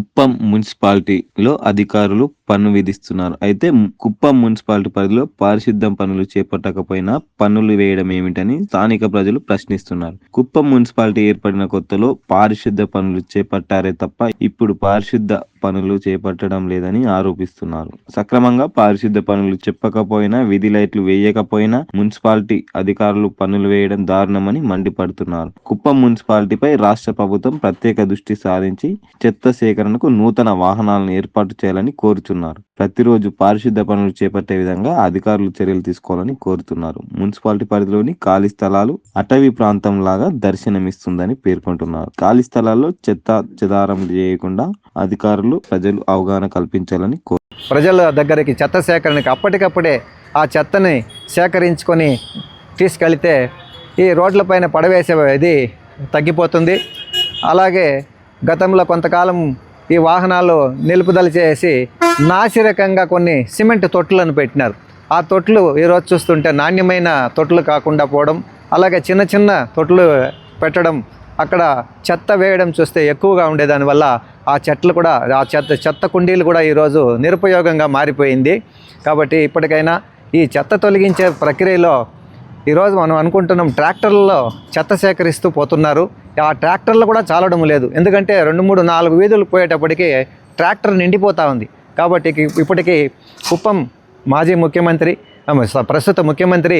beaucoup Kuppam మున్సిపాలిటీలో అధికారులు పన్ను విధిస్తున్నారు. అయితే కుప్పం మున్సిపాలిటీ పరిధిలో పారిశుద్ధం పనులు చేపట్టకపోయినా పన్నులు వేయడం ఏమిటని స్థానిక ప్రజలు ప్రశ్నిస్తున్నారు. కుప్పం మున్సిపాలిటీ ఏర్పడిన కొత్తలో పారిశుద్ధ పనులు చేపట్టారే తప్ప ఇప్పుడు పారిశుద్ధ పనులు చేపట్టడం లేదని ఆరోపిస్తున్నారు. సక్రమంగా పారిశుద్ధ పనులు చెప్పకపోయినా విధి లైట్లు వేయకపోయినా మున్సిపాలిటీ అధికారులు పన్నులు వేయడం దారుణమని మండిపడుతున్నారు. కుప్పం మున్సిపాలిటీపై రాష్ట్ర ప్రభుత్వం ప్రత్యేక దృష్టి సారించి చెత్త సేకరణకు నూతన వాహనాలను ఏర్పాటు చేయాలని కోరుచున్నారు. ప్రతిరోజు పారిశుద్ధ పనులు చేపట్టే విధంగా అధికారులు చర్యలు తీసుకోవాలని కోరుతున్నారు. మున్సిపాలిటీ పరిధిలోని ఖాళీ స్థలాలు అటవీ ప్రాంతం లాగా దర్శనమిస్తుందని పేర్కొంటున్నారు. ఖాళీ స్థలాల్లో చెత్త చెదారం చేయకుండా అధికారులు ప్రజలు అవగాహన కల్పించాలని కోరు ప్రజల దగ్గరికి చెత్త సేకరణకి అప్పటికప్పుడే ఆ చెత్తని సేకరించుకొని తీసుకెళ్తే ఈ రోడ్లపైన పడవేసే ఇది తగ్గిపోతుంది. అలాగే గతంలో కొంతకాలం ఈ వాహనాలు నిలుపుదల చేసి నాసిరకంగా కొన్ని సిమెంట్ తొట్లను పెట్టినారు. ఆ తొట్లు ఈరోజు చూస్తుంటే నాణ్యమైన తొట్లు కాకుండా పోవడం అలాగే చిన్న చిన్న తొట్లు పెట్టడం అక్కడ చెత్త వేయడం చూస్తే ఎక్కువగా ఉండేదానివల్ల ఆ చెట్లు కూడా ఆ చెత్త చెత్త కుండీలు కూడా ఈరోజు నిరుపయోగంగా మారిపోయింది. కాబట్టి ఇప్పటికైనా ఈ చెత్త తొలగించే ప్రక్రియలో ఈరోజు మనం అనుకుంటున్నాం ట్రాక్టర్లలో చెత్త సేకరిస్తూ పోతున్నారు. ఆ ట్రాక్టర్లు కూడా చాలడం లేదు. ఎందుకంటే రెండు మూడు నాలుగు వీధులు పోయేటప్పటికి ట్రాక్టర్ నిండిపోతూ ఉంది. కాబట్టి ఇప్పటికీ కుప్పం మాజీ ముఖ్యమంత్రి ప్రస్తుత ముఖ్యమంత్రి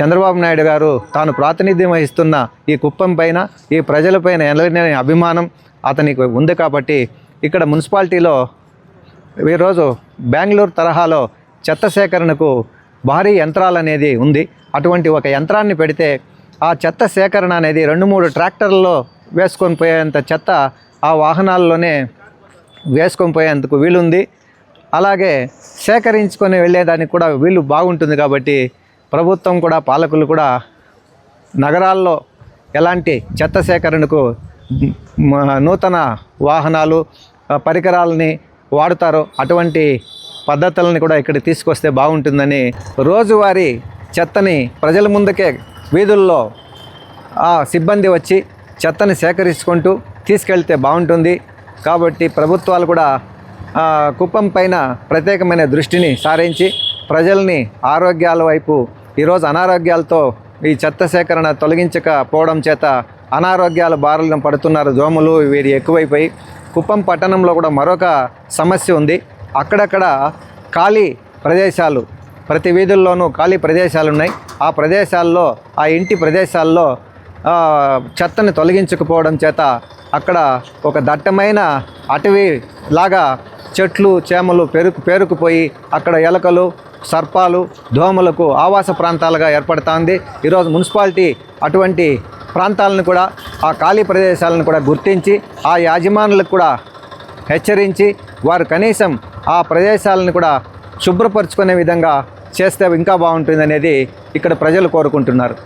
చంద్రబాబు నాయుడు గారు తాను ప్రాతినిధ్యం వహిస్తున్న ఈ కుప్పం పైన ఈ ప్రజలపైన ఎనలేని అభిమానం అతనికి ఉంది కాబట్టి ఇక్కడ మున్సిపాలిటీలో ఈరోజు బెంగళూరు తరహాలో చెత్త సేకరణకు భారీ యంత్రాలు అనేది ఉంది. అటువంటి ఒక యంత్రాన్ని పెడితే ఆ చెత్త సేకరణ అనేది రెండు మూడు ట్రాక్టర్లలో వేసుకొని పోయేంత చెత్త ఆ వాహనాల్లోనే వేసుకొని పోయేందుకు వీలుంది. అలాగే సేకరించుకొని వెళ్ళేదానికి కూడా వీలు బాగుంటుంది కాబట్టి ప్రభుత్వం కూడా పాలకులు కూడా నగరాల్లో ఎలాంటి చెత్త సేకరణకు నూతన వాహనాలు పరికరాలని వాడుతారో అటువంటి పద్ధతులని కూడా ఇక్కడ తీసుకొస్తే బాగుంటుందని రోజువారీ చెత్తని ప్రజల ముందుకే వీధుల్లో ఆ సిబ్బంది వచ్చి చెత్తని సేకరించుకుంటూ తీసుకెళ్తే బాగుంటుంది. కాబట్టి ప్రభుత్వాలు కూడా కుప్పం పైన ప్రత్యేకమైన దృష్టిని సారించి ప్రజల్ని ఆరోగ్యాల వైపు ఈరోజు అనారోగ్యాలతో ఈ చెత్త సేకరణ తొలగించకపోవడం చేత అనారోగ్యాల బారులను పడుతున్నారు దోమలు వీరి ఎక్కువైపోయి. కుప్పం పట్టణంలో కూడా మరొక సమస్య ఉంది. అక్కడక్కడ ఖాళీ ప్రదేశాలు ప్రతి వీధుల్లోనూ ఖాళీ ప్రదేశాలు ఉన్నాయి ఆ ప్రదేశాల్లో ఆ ఇంటి ప్రదేశాల్లో చెత్తని తొలగించకపోవడం చేత అక్కడ ఒక దట్టమైన అటవీ లాగా చెట్లు చేమలు పెరుకు పేరుకుపోయి అక్కడ ఎలకలు సర్పాలు దోమలకు ఆవాస ప్రాంతాలుగా ఏర్పడుతోంది. ఈరోజు మున్సిపాలిటీ అటువంటి ప్రాంతాలను కూడా ఆ ఖాళీ ప్రదేశాలను కూడా గుర్తించి ఆ యాజమానులకు కూడా హెచ్చరించి వారు కనీసం ఆ ప్రదేశాలను కూడా శుభ్రపరచుకునే విధంగా చేస్తే ఇంకా బాగుంటుంది అనేది ఇక్కడ ప్రజలు కోరుకుంటున్నారు.